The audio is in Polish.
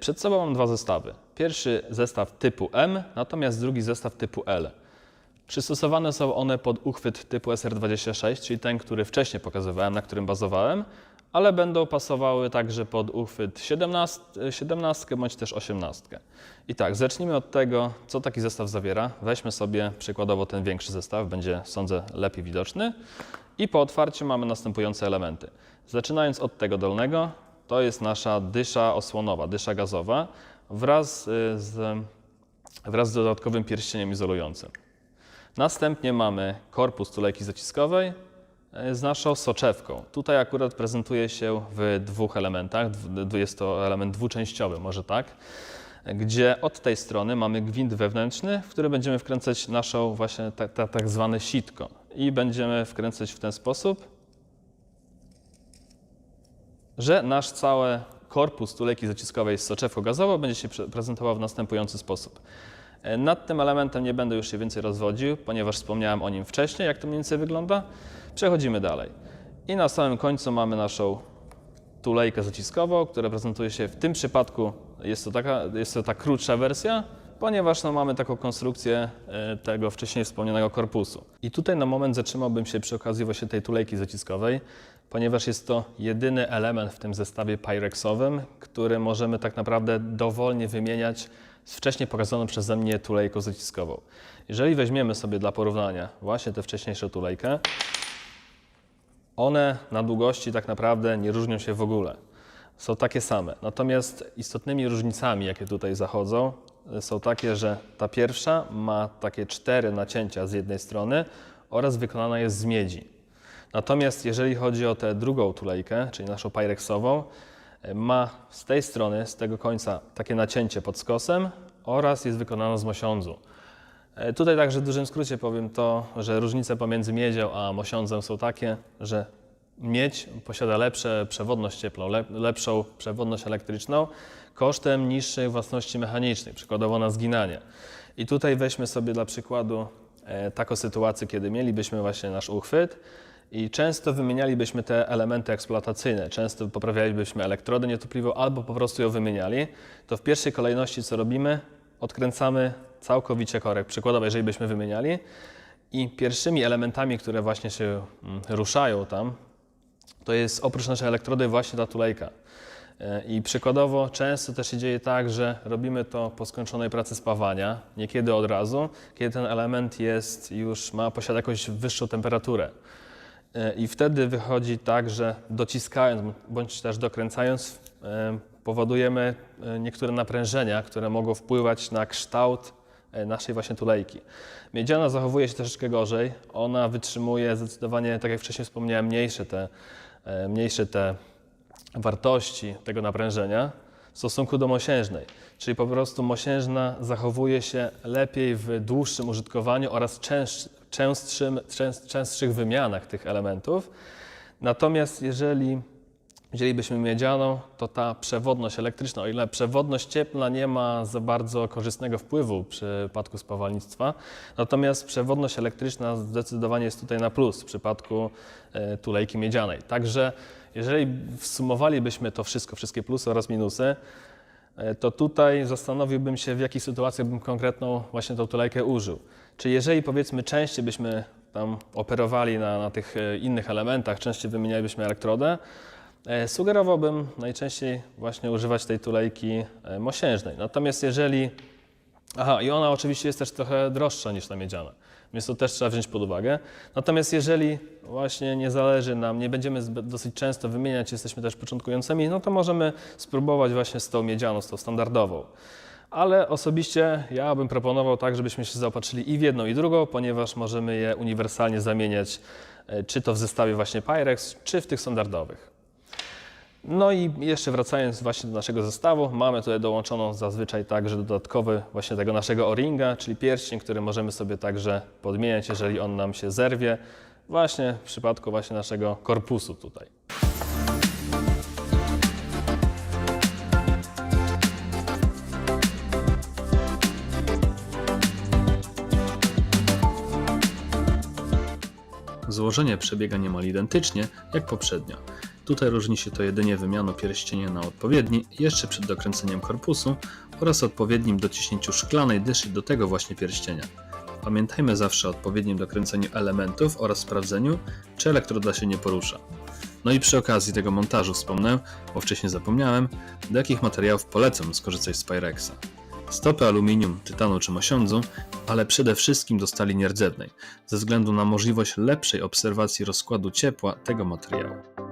Przed sobą mam dwa zestawy. Pierwszy zestaw typu M, natomiast drugi zestaw typu L. Przystosowane są one pod uchwyt typu SR26, czyli ten, który wcześniej pokazywałem, na którym bazowałem, ale będą pasowały także pod uchwyt 17, 17 bądź też 18. I tak, zacznijmy od tego, co taki zestaw zawiera. Weźmy sobie przykładowo ten większy zestaw, będzie sądzę lepiej widoczny. I po otwarciu mamy następujące elementy. Zaczynając od tego dolnego, to jest nasza dysza osłonowa, dysza gazowa wraz y, z, wraz z dodatkowym pierścieniem izolującym. Następnie mamy korpus tulejki zaciskowej e, z naszą soczewką. Tutaj akurat prezentuje się w dwóch elementach. Jest to element dwuczęściowy, może tak, gdzie od tej strony mamy gwint wewnętrzny, w który będziemy wkręcać naszą właśnie ta, ta, tak zwane sitko. I będziemy wkręcać w ten sposób, że nasz cały korpus tulejki zaciskowej z soczewką gazową będzie się pre- prezentował w następujący sposób. E, Nad tym elementem nie będę już się więcej rozwodził, ponieważ wspomniałem o nim wcześniej, jak to mniej więcej wygląda. Przechodzimy dalej. I na samym końcu mamy naszą tulejkę zaciskową, która prezentuje się w tym przypadku, jest to taka, jest to ta krótsza wersja, ponieważ no, mamy taką konstrukcję e, tego wcześniej wspomnianego korpusu. I tutaj na moment zatrzymałbym się przy okazji właśnie tej tulejki zaciskowej, ponieważ jest to jedyny element w tym zestawie Pyrexowym, który możemy tak naprawdę dowolnie wymieniać z wcześniej pokazaną przeze mnie tulejką zaciskową. Jeżeli weźmiemy sobie dla porównania właśnie tę wcześniejszą tulejkę, one na długości tak naprawdę nie różnią się w ogóle. Są takie same. Natomiast istotnymi różnicami, jakie tutaj zachodzą, są takie, że ta pierwsza ma takie cztery nacięcia z jednej strony oraz wykonana jest z miedzi. Natomiast jeżeli chodzi o tę drugą tulejkę, czyli naszą Pyrexową, y, ma z tej strony, z tego końca takie nacięcie pod skosem oraz jest wykonana z mosiądzu. E, Tutaj także w dużym skrócie powiem to, że różnice pomiędzy miedzią a mosiądzem są takie, że miedź posiada lepsze przewodność cieplną, lep, lepszą przewodność elektryczną kosztem niższych własności mechanicznych, przykładowo na zginanie. I tutaj weźmy sobie dla przykładu e, taką sytuację, kiedy mielibyśmy właśnie nasz uchwyt i często wymienialibyśmy te elementy eksploatacyjne, często poprawialibyśmy elektrodę nietopliwą albo po prostu ją wymieniali, to w pierwszej kolejności co robimy? Odkręcamy całkowicie korek. Przykładowo, jeżeli byśmy wymieniali i pierwszymi elementami, które właśnie się mm, ruszają tam, to jest oprócz naszej elektrody właśnie ta tulejka. E, I przykładowo często też się dzieje tak, że robimy to po skończonej pracy spawania, niekiedy od razu, kiedy ten element jest już ma posiada jakąś wyższą temperaturę. E, I wtedy wychodzi tak, że dociskając bądź też dokręcając, e, powodujemy niektóre naprężenia, które mogą wpływać na kształt naszej właśnie tulejki. Miedziana zachowuje się troszeczkę gorzej. Ona wytrzymuje zdecydowanie, tak jak wcześniej wspomniałem, mniejsze te, e, mniejsze te wartości tego naprężenia w stosunku do mosiężnej. Czyli po prostu mosiężna zachowuje się lepiej w dłuższym użytkowaniu oraz częstszym, częstszym, częst, częstszych wymianach tych elementów. Natomiast jeżeli wzięlibyśmy miedzianą, to ta przewodność elektryczna, o ile przewodność cieplna nie ma za bardzo korzystnego wpływu w przypadku spawalnictwa, natomiast przewodność elektryczna zdecydowanie jest tutaj na plus w przypadku e, tulejki miedzianej. Także jeżeli sumowalibyśmy to wszystko, wszystkie plusy oraz minusy, e, to tutaj zastanowiłbym się, w jakich sytuacjach bym konkretną właśnie tą tulejkę użył. Czy jeżeli powiedzmy częściej byśmy tam operowali na, na tych e, innych elementach, częściej wymienialibyśmy elektrodę, sugerowałbym najczęściej właśnie używać tej tulejki e, mosiężnej. Natomiast jeżeli Aha, i ona oczywiście jest też trochę droższa niż ta miedziana, więc to też trzeba wziąć pod uwagę. Natomiast jeżeli właśnie nie zależy nam, nie będziemy dosyć często wymieniać, jesteśmy też początkującymi, no to możemy spróbować właśnie z tą miedzianą, z tą standardową. Ale osobiście ja bym proponował tak, żebyśmy się zaopatrzyli i w jedną, i drugą, ponieważ możemy je uniwersalnie zamieniać, e, czy to w zestawie właśnie Pyrex, czy w tych standardowych. No i jeszcze wracając właśnie do naszego zestawu, mamy tutaj dołączoną zazwyczaj także dodatkowy właśnie tego naszego o-ringa, czyli pierścień, który możemy sobie także podmieniać, jeżeli on nam się zerwie, właśnie w przypadku właśnie naszego korpusu tutaj. Złożenie przebiega niemal identycznie jak poprzednio. Tutaj różni się to jedynie wymianą pierścienia na odpowiedni jeszcze przed dokręceniem korpusu oraz odpowiednim dociśnięciu szklanej dyszy do tego właśnie pierścienia. Pamiętajmy zawsze o odpowiednim dokręceniu elementów oraz sprawdzeniu, czy elektroda się nie porusza. No i przy okazji tego montażu wspomnę, bo wcześniej zapomniałem, do jakich materiałów polecam skorzystać z Pyrexa. Stopy aluminium, tytanu czy mosiądzu, ale przede wszystkim do stali nierdzewnej, ze względu na możliwość lepszej obserwacji rozkładu ciepła tego materiału.